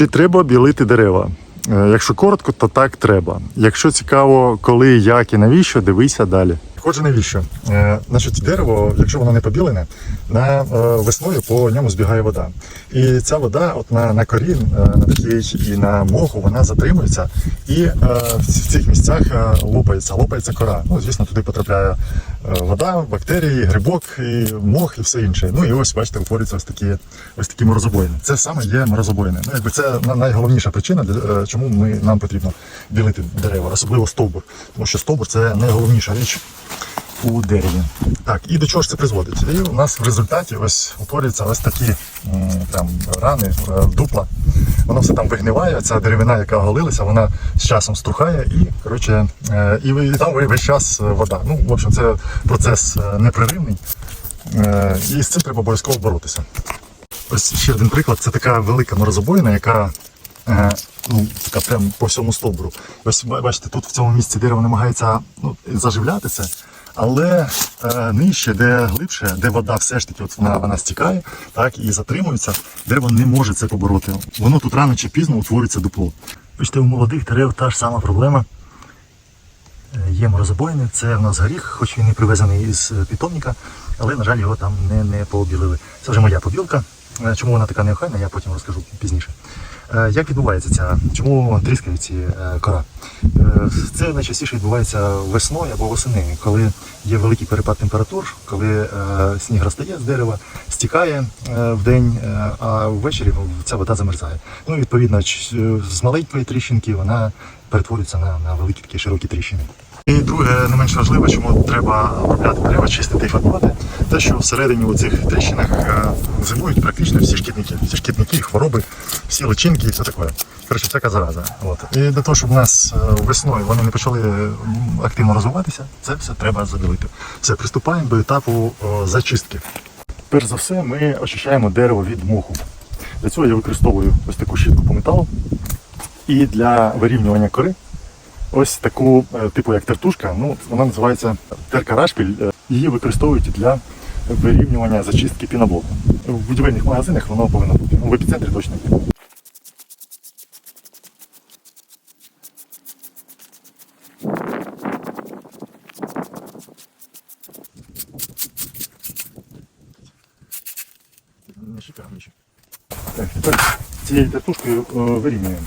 Чи треба білити дерева? Е, Якщо коротко, то так треба. Якщо цікаво, коли, як і навіщо, дивися далі. Отже, навіщо? Е, значить, дерево, якщо воно не побілене, на е, весною по ньому збігає вода. І ця вода, от на, на корін, на такій і на моху, вона затримується, і в цих місцях лопається, лопається кора. Ну, звісно, туди потрапляє вода, бактерії, грибок, і мох і все інше. Ну і ось бачите, утворюються ось такі ось такі морозобоїни. Це саме є морозобоїни. Ну, якби це найголовніша причина, е, чому ми нам потрібно білити дерева, особливо стовбур. Тому що стовбур це найголовніша річ у дереві. Так, і до чого ж це призводить? І у нас в результаті ось утворюються ось такі там рани, е, дупла. Воно все там вигниває, ця деревина, яка оголилася, вона з часом струхає і, коротше, е, і, там весь час е, вода. Ну, в общем, це процес е, непреривний. І з цим треба обов'язково боротися. Ось ще один приклад. Це така велика морозобоїна, яка ну, така прям по всьому стовбуру. Ось бачите, тут в цьому місці дерево намагається ну, заживляти це, але е, нижче, де глибше, де вода все ж таки от вона, вона стікає так, і затримується, дерево не може це побороти. Воно тут рано чи пізно утворюється дупло. Бачите, у молодих дерев та ж сама проблема. Е, Є морозобоїни, це в нас горіх, хоч він і привезений із е, питомника, але, на жаль, його там не, не побілили. Це вже моя побілка. Е, Чому вона така неохайна, я потім розкажу пізніше. Е, Як відбувається ця? Чому тріскають ці е, кора? Е, Це найчастіше відбувається весною або восени, коли є великий перепад температур, коли сніг розтає з дерева, стікає в день, а ввечері ця вода замерзає. Ну, відповідно, з маленької тріщинки вона перетворюється на, на великі такі широкі тріщини. І друге, не менш важливе, чому треба обробляти дерева, чистити і фарбувати, те, що всередині у цих тріщинах е, зимують практично всі шкідники, всі шкідники, хвороби, всі личинки і все таке. Коротше, це така зараза. От. І для того, щоб у нас е, весною вони не почали активно розвиватися, це все треба заділити. Все, приступаємо до етапу зачистки. Перш за все, ми очищаємо дерево від моху. Для цього я використовую ось таку щітку по металу. І для вирівнювання кори ось таку, е, типу як тертушка, ну вона називається терка. Е, Її використовують для вирівнювання зачистки піноблоку. В будівельних магазинах воно повинно бути. Ну, в епіцентрі точно є. Так, тепер цією тертушкою е, вирівнюємо.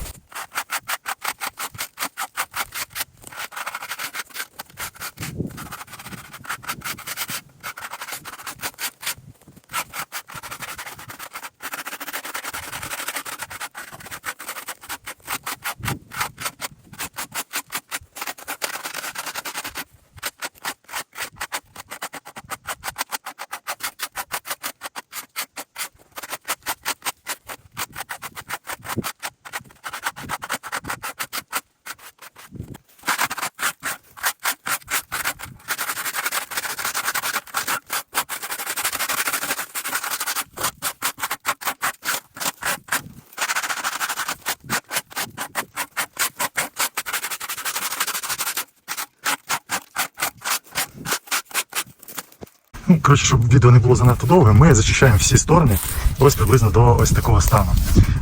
Коротше, щоб відео не було занадто довгим, ми зачищаємо всі сторони ось приблизно до ось такого стану.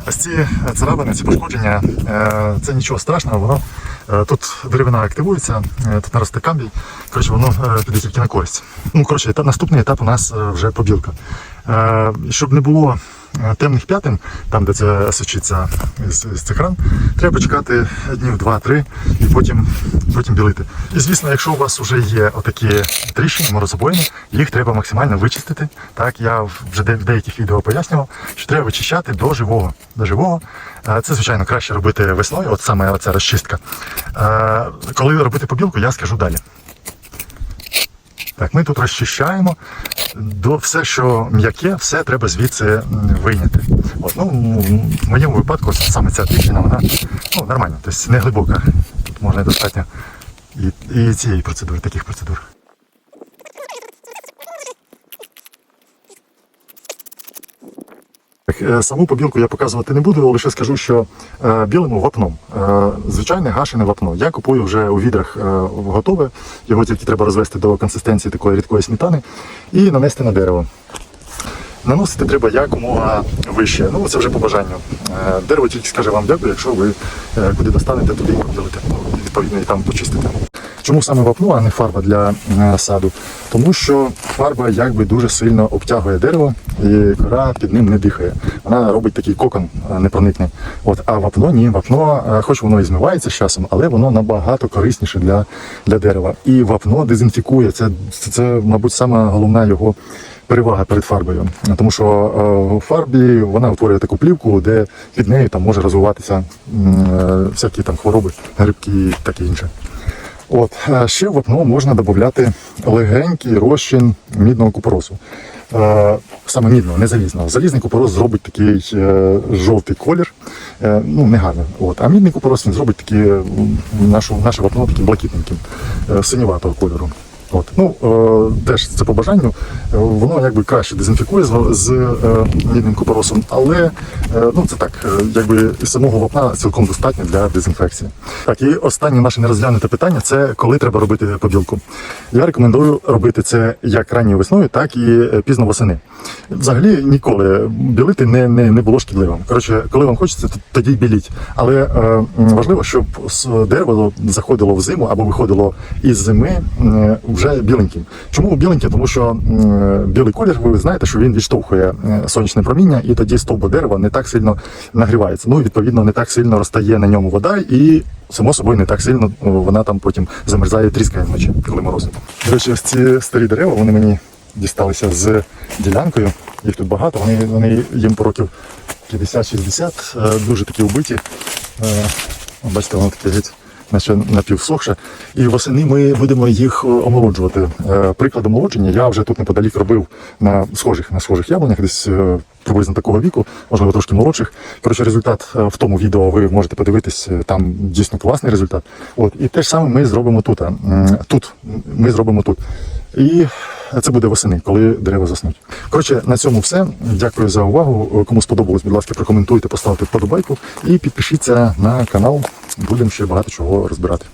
Ось ці е, царапини, ці пошкодження, е, це нічого страшного, воно е, тут деревина активується, тут наросте камбій, коротше, воно піде тільки на користь. Ну, коротше, наступний етап у нас вже побілка. Щоб не було темних п'ятин, там, де це сочиться з, з цих ран, треба чекати днів 2-3 і потім, потім білити. І звісно, якщо у вас вже є отакі тріщини, морозобоїни, їх треба максимально вичистити. Так, я вже в деяких відео пояснював, що треба вичищати до живого. До живого. Е, Це, звичайно, краще робити весною, от саме оця розчистка. Е, Коли робити побілку, я скажу далі. Так, ми тут розчищаємо. До все, що м'яке, все треба звідси вийняти. От, ну, в моєму випадку саме ця тріщина, вона ну, нормальна, тобто не глибока. Тут можна достатньо і, і цієї процедури, таких процедур. Так, е, Саму побілку я показувати не буду, лише скажу, що е, білимо вапном. Е, звичайне гашене вапно. Я купую вже у відрах е, готове, його тільки треба розвести до консистенції такої рідкої сметани і нанести на дерево. Наносити треба якомога вище. Ну, це вже по бажанню. Е, Дерево тільки скаже вам дякую, якщо ви е, куди достанете, туди і поділите. Відповідно, і там почистите. Чому саме вапно, а не фарба для е, саду? Тому що фарба якби дуже сильно обтягує дерево, і кора під ним не дихає. Вона робить такий кокон е, непроникний. От, а вапно ні, вапно, е, хоч воно і змивається з часом, але воно набагато корисніше для, для дерева. І вапно дезінфікує. Це, це, це мабуть, сама головна його перевага перед фарбою. Тому що в фарбі вона утворює таку плівку, де під нею там може розвиватися всякі там хвороби, грибки і таке інше. От, е, ще в вапно можна додати легенький розчин мідного купоросу. Е, Саме мідного, не залізного. Залізний купорос зробить такий е, жовтий колір, ну не гарно. От. А мідний купорос він зробить такі, м, нашу, наше вапно таким блакитненьким, синюватого кольору. От. Ну, е, теж це по бажанню. Е, Воно якби краще дезінфікує з, з е, мідним купоросом, але е, ну, це так, е, якби самого вапна цілком достатньо для дезінфекції. Так, і останнє наше нерозглянуте питання це коли треба робити побілку. Я рекомендую робити це як ранньою весною, так і е, пізно восени. Взагалі ніколи білити не, не, не було шкідливим. Коротше, коли вам хочеться, то тоді біліть. Але е, важливо, щоб дерево заходило в зиму або виходило із зими е, вже біленьким. Чому біленьким? Тому що білий колір, ви знаєте, що він відштовхує е, сонячне проміння, і тоді стовбур дерева не так сильно нагрівається. Ну, і, відповідно, не так сильно розтає на ньому вода, і само собою не так сильно вона там потім замерзає, тріскає вночі, коли морози. До речі, ось ці старі дерева, вони мені дісталися з ділянкою. Їх тут багато, вони, вони їм по років 50-60, е, дуже такі убиті. Е, Бачите, воно таке геть, наче напівсохше. І восени ми будемо їх е, омолоджувати. Е, Приклад омолодження я вже тут неподалік робив на схожих, на схожих яблунях, десь е, приблизно такого віку, можливо, трошки молодших. Коротше, результат в тому відео ви можете подивитись, там дійсно класний результат. От, і те ж саме ми зробимо тут. Тут ми зробимо тут. І це буде восени, коли дерева заснуть. Коротше, на цьому все. Дякую за увагу. Кому сподобалось, будь ласка, прокоментуйте, поставте вподобайку і підпишіться на канал. Будемо ще багато чого розбирати.